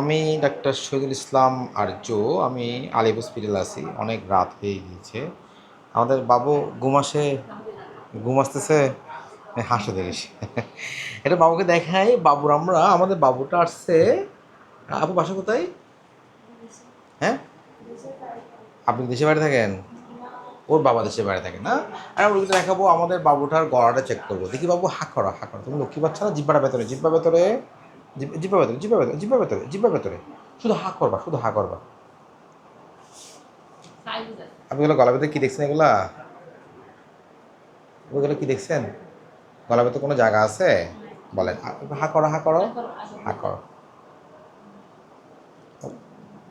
আমি ডাক্তার শহীদুল ইসলাম আর্য, আমি আলিপ হসপিটাল আছি, অনেক রাত হয়ে গিয়েছে। আমাদের বাবু ঘুমাসে ঘুম আসতেছে এই হাসে দেখিস এটা বাবুকে দেখাই, বাবুর আমরা, আমাদের বাবুটা আসছে। আপু বাসা কোথায়? হ্যাঁ? আপনি দেশে বাইরে থাকেন? ওর বাবা দেশে বাইরে থাকে, না? আর আমরা ওকে দেখাবো, আমাদের বাবুটার গলাটা চেক করব। দেখি বাবু হাক করো হাক করো। তুমি লক্ষ্মী পাচ্ছ না? জিব্বাটা ভেতরে, জিব্বা ভেতরে। জিব্বা ভেতরে জিব্বা ভেতরে জিব্বা ভেতরে জিব্বা ভেতরে শুধু হা করবা শুধু হা করবা। আপনি এগুলো গলা ভেতরে কি দেখছেন এগুলা? ওইগুলো কি দেখছেন? গলা ভেতরে কোনো জায়গা আছে? বলেন হা করো হা করো। হা করো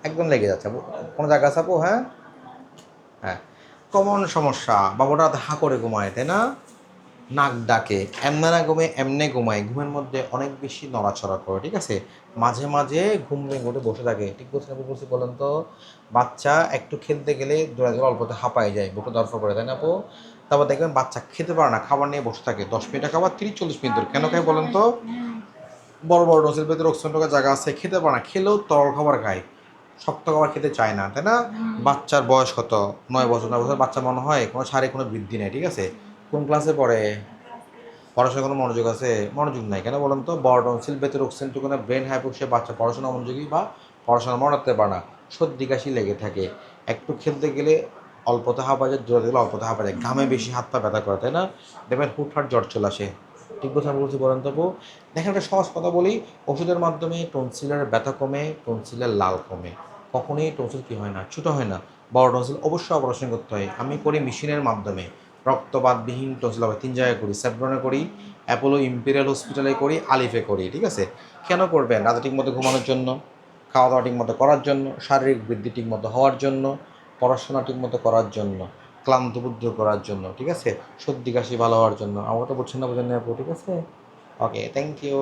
একদম লেগে যাচ্ছে। কোনো জায়গা আছে আপু? হ্যাঁ? হ্যাঁ। কমন সমস্যা। বাবুটা হা করে ঘুমায় তাই না? নাক ডাকে এমনে না ঘুমে এমনে ঘুমায়। ঘুমের মধ্যে অনেক বেশি নড়াচড়া করে ঠিক আছে? মাঝে মাঝে ঘুম ভেঙে উঠে বসে থাকে। ঠিক বলছেন আপু বলছি বলেন তো? বাচ্চা একটু খেলতে গেলে দৌড়া গেলে অল্পতে হাঁপায় যায় বুকে দরফা করে তাই না আপু? তারপর দেখবেন বাচ্চা খেতে পারে না খাবার নিয়ে বসে থাকে। দশ মিনিট খাবার তিরিশ চল্লিশ মিনিট ধরে। কেন খায় বলেন তো? বড় বড় নসিল ভেতরে অক্সিজেন ঢোকার জায়গা আছে খেতে পারে না। খেলেও তরল খাবার খায়। শক্ত খাবার খেতে চায় না তাই না? বাচ্চার বয়স কত? নয় বছর নয় বছর বাচ্চা মনে হয় কোনো শারীরিক কোনো বৃদ্ধি নেই ঠিক আছে? কোন ক্লাসে পড়ে? পড়াশোনা কোনো মনোযোগ আছে? মনোযোগ নাই। কেন বলেন তো? বড় টনসিল ভেতরে অক্সিজেন না ব্রেন হাইপোক্সিয়া বাচ্চা পড়াশোনা মনোযোগী বা পড়াশোনা মনে রাখতে পারে না। সর্দি, কাশি লেগে থাকে। একটু খেলতে গেলে অল্পতে হাঁপা যায় দূরে গেলে অল্পতে হাঁপা যায়। ঘামে বেশি হাত পা ব্যথা করে, তাই না? দেখবেন হুটহাট জ্বর চলে আসে। ঠিক বলছি আমি বলছি, বলেন তো আপু? দেখেন, একটা সহজ কথা বলি। ওষুধের মাধ্যমে টনসিলের ব্যথা কমে, টনসিলের লাল কমে। কখনোই টনসিল কী হয় না ছোটো হয় না। বড় টনসিল অবশ্যই অপারেশন করতে হয়। আমি করি মেশিনের মাধ্যমে। রক্তবাদবিহীন টনসিল হবে তিন জায়গায় করি সেভরনে করি, অ্যাপোলো ইম্পেরিয়াল হসপিটালে করি, আলিফে করি, ঠিক আছে? কেন করবেন? রাতে ঠিক মতো ঘুমানোর জন্য খাওয়া দাওয়া ঠিক মতো করার জন্য, শারীরিক বৃদ্ধি ঠিক মতো হওয়ার জন্য, পড়াশোনা ঠিক মতো করার জন্য, ক্লান্ত বুদ্ধ করার জন্য, ঠিক আছে? সর্দি কাশি ভালো হওয়ার জন্য আমার তো বলছেন না বোঝেন না ঠিক আছে? Okay thank you